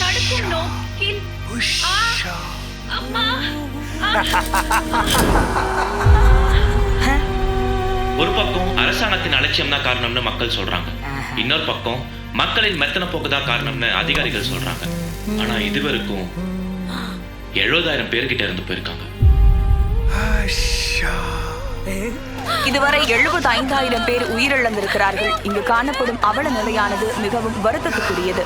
தடுக்கும் நோக்கில். அம்மா ஒரு பக்கம் அரசாங்கத்தின் அலட்சியம் தான் காரணம்னு மக்கள் சொல்றாங்க. இன்னொரு பக்கம் மக்களின் மெத்தன போக்கு தான் காரணம்னு அதிகாரிகள் சொல்றாங்க. ஆனா இதுவரைக்கும் எழுபதாயிரம் பேர்கிட்ட இருந்து போயிருக்காங்க. இதுவரை எழுபது ஐந்தாயிரம் பேர் உயிரிழந்திருக்கிறார்கள். இங்கு காணப்படும் அவல நிலையானது மிகவும் வருத்தத்துக்குரியது.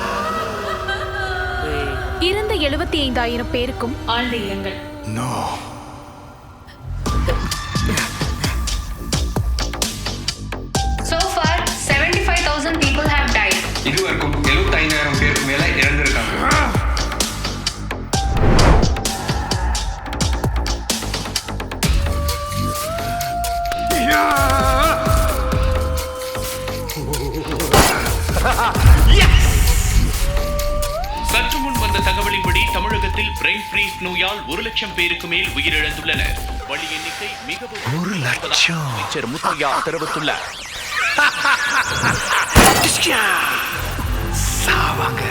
இறந்த எழுபத்தி ஐந்தாயிரம் பேருக்கும் ஆழ்ந்த இரங்கல். சற்று முன் வந்த தகவலின்படி தமிழகத்தில் பிரெயின் ஃப்ரீஸ் நோயால் ஒரு லட்சம் பேருக்கு மேல் உயிரிழந்துள்ளனர். வழி எண்ணிக்கை மிகவும் ஒரு லட்சம். அமைச்சர் முத்தையா தெரிவித்துள்ளார். சாவாங்க.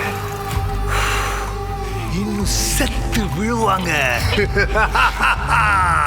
இன்னும் செத்து விழுவாங்க.